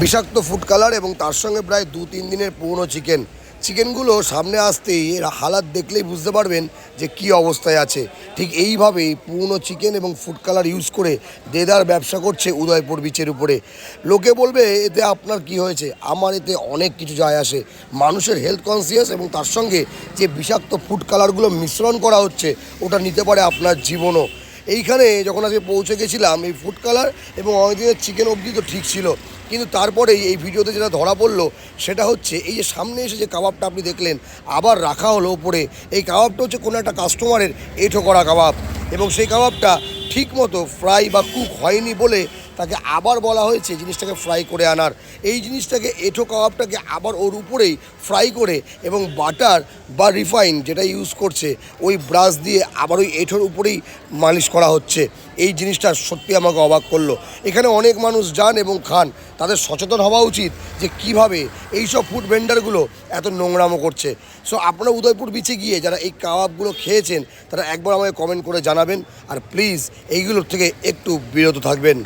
বিষাক্ত food colour এবং তার সঙ্গে প্রায় দু তিন দিনের পুরনো চিকেন চিকেনগুলো সামনে আসতেই এর হালাত দেখলেই বুঝতে পারবেন যে কি অবস্থায় আছে। ঠিক এইভাবেই পুরনো চিকেন এবং ফুড কালার ইউজ করে দেদার ব্যবসা করছে উদয়পুর বিচের উপরে। লোকে বলবে, এতে আপনার কি হয়েছে? আমার এতে অনেক কিছু যায় আসে। মানুষের হেলথ কনসিয়াস এবং তার সঙ্গে যে বিষাক্ত ফুড কালারগুলো মিশ্রণ করা হচ্ছে, ওটা নিতে পারে আপনার জীবনও। এইখানে যখন আজকে পৌঁছে গেছিলাম, এই ফুড কালার এবং অনেকদিনের চিকেন অবধি তো ঠিক ছিল। কিন্তু তারপরেই এই ভিডিওতে যেটা ধরা পড়ল, সেটা হচ্ছে এই যে সামনে এসে যে কাবাবটা আপনি দেখলেন, আবার রাখা হলো ওপরে। এই কাবাবটা হচ্ছে কোনো একটা কাস্টমারের এঁঠো করা কাবাব। এবং সেই কাবাবটা ঠিক মতো ফ্রাই বা কুক হয়নি বলে তাকে আবার বলা হয়েছে জিনিসটাকে ফ্রাই করে আনার। এই জিনিসটাকে এঁঠো কাবাবটাকে আবার ওর উপরেই ফ্রাই করে এবং বাটার বা রিফাইন যেটা ইউজ করছে, ওই ব্রাশ দিয়ে আবার ওই এঁঠোর উপরেই মালিশ করা হচ্ছে। এই জিনিসটা সত্যি আমাকে অবাক করল। এখানে অনেক মানুষ যান এবং খান। তাদের সচেতন হওয়া উচিত যে কীভাবে এই সব ফুড ভেন্ডারগুলো এত নোংরামো করছে। সো আপনারা উদয়পুর বিচে গিয়ে যারা এই কাবাবগুলো খেয়েছেন, তারা একবার আমাকে কমেন্ট করে জানাবেন। আর প্লিজ এইগুলোর থেকে একটু বিরত থাকবেন।